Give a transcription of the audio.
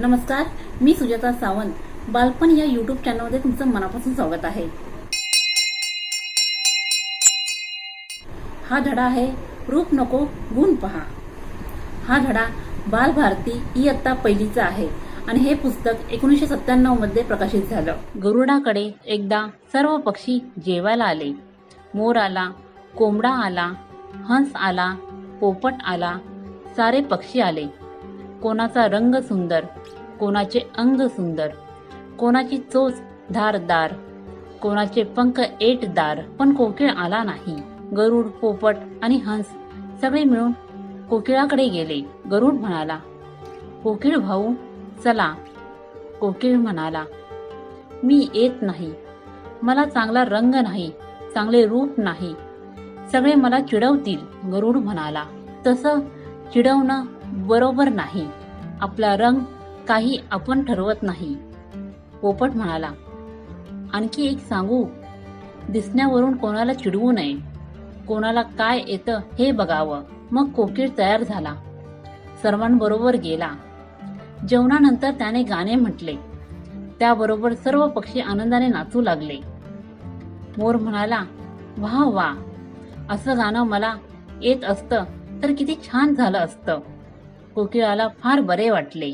नमस्कार मी सुजाता सावंत. बालपण या युट्यूब चॅनलमध्ये तुमचं मनापासून स्वागत आहे. हा धडा आहे रूप नको गुण पहा. हा धडा बालभारती इयत्ता पहिलीचा आहे आणि हे पुस्तक एकोणीसशे सत्त्याण्णवमध्ये प्रकाशित झालं. गरुडाकडे एकदा सर्व पक्षी जेवायला आले. मोर आला कोंबडा आला हंस आला पोपट आला सारे पक्षी आले. कोणाचा रंग सुंदर कोणाचे अंग सुंदर कोणाची चोच धारदार कोणाचे पंख एटदार पण कोकिळ आला नाही. गरुड पोपट आणि हंस सगळे मिळून कोकिळाकडे गेले. गरुड म्हणाला कोकिळ भाऊ चला. कोकिळ म्हणाला मी येत नाही. मला चांगला रंग नाही चांगले रूप नाही. सगळे मला चिडवतील. गरुड म्हणाला तसं चिडवणं बरोबर नाही. आपला रंग काही आपण ठरवत नाही. पोपट म्हणाला आणखी एक सांगू दिसण्यावरून कोणाला चिडवू नये. कोणाला काय येतं हे बघावं. मग कोकीळ तयार झाला. सर्वांबरोबर गेला. जेवणानंतर त्याने गाणे म्हटले. त्याबरोबर सर्व पक्षी आनंदाने नाचू लागले. मोर म्हणाला वा वा असं गाणं मला येत असतं तर किती छान झालं असतं. कोकिळाला फार बरे वाटले.